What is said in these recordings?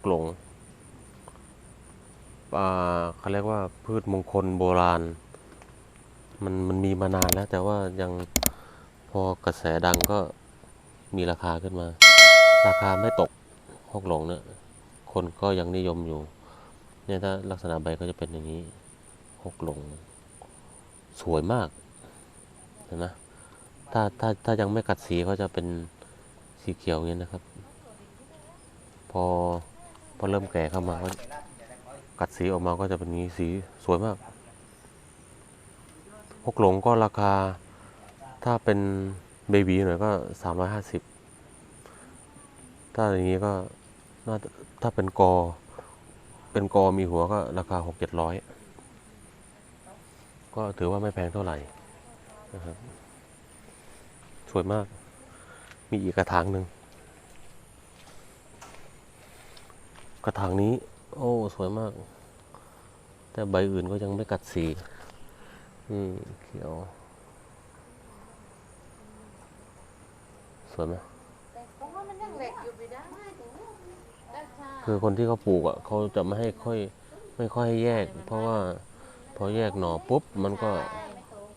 กหลงอ่าเขาเรียกว่าพืชมงคลโบราณ มันมันมีมานานแล้ว แต่ว่ายังพอกระแสดังก็มีราคาขึ้นมา ราคาไม่ตกฮกหลงเนี่ยคนก็ยังนิยมอยู่ เนี่ยถ้าลักษณะใบก็จะเป็นอย่างนี้ฮกหลง สวยมากเห็นไหมถ้าถ้าถ้ายังไม่กัดสีเขาจะเป็นสีเขียวอย่างนี้นะครับ พอ พอเริ่มแก่เข้ามาก็กัดสีออกมาก็จะเป็นนี้สีสวยมากฮกหลงก็ราคาถ้าเป็นเบบีหน่อยก็สามร้อยห้าสิบถ้าอย่างนี้ก็น่าถ้าเป็นกอ เป็นกอมีหัวก็ราคาหกเจ็ดร้อยก็ถือว่าไม่แพงเท่าไหร่นะครับสวยมาก มีอีกกระถางหนึ่ง กระถางนี้ โอ้ สวยมาก แต่ใบอื่นก็ยังไม่กัดสี นี่เขียว สวยไหมคือคนที่เขาปลูกอะเขาจะไม่ให้ค่อยไม่ค่อยให้แยก เพราะว่าพอแยกหน่อปุ๊บมันก็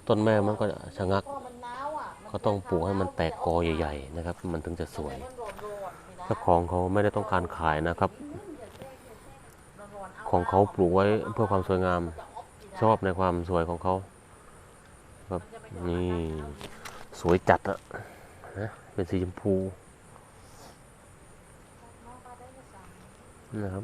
ต้นแม่มันก็ชะงักพอมันหนาวอะก็ต้องปลูกให้มันแตกกอใหญ่ ๆ นะครับ มันถึงจะสวยมันร้อนๆไม่ได้เจ้าของเขาไม่ได้ต้องการขายนะครับ ของเขาปลูกไว้เพื่อความสวยงาม ชอบในความสวยของเขาครับนี่สวยจัดอะนะเป็นสีชมพูนะครับ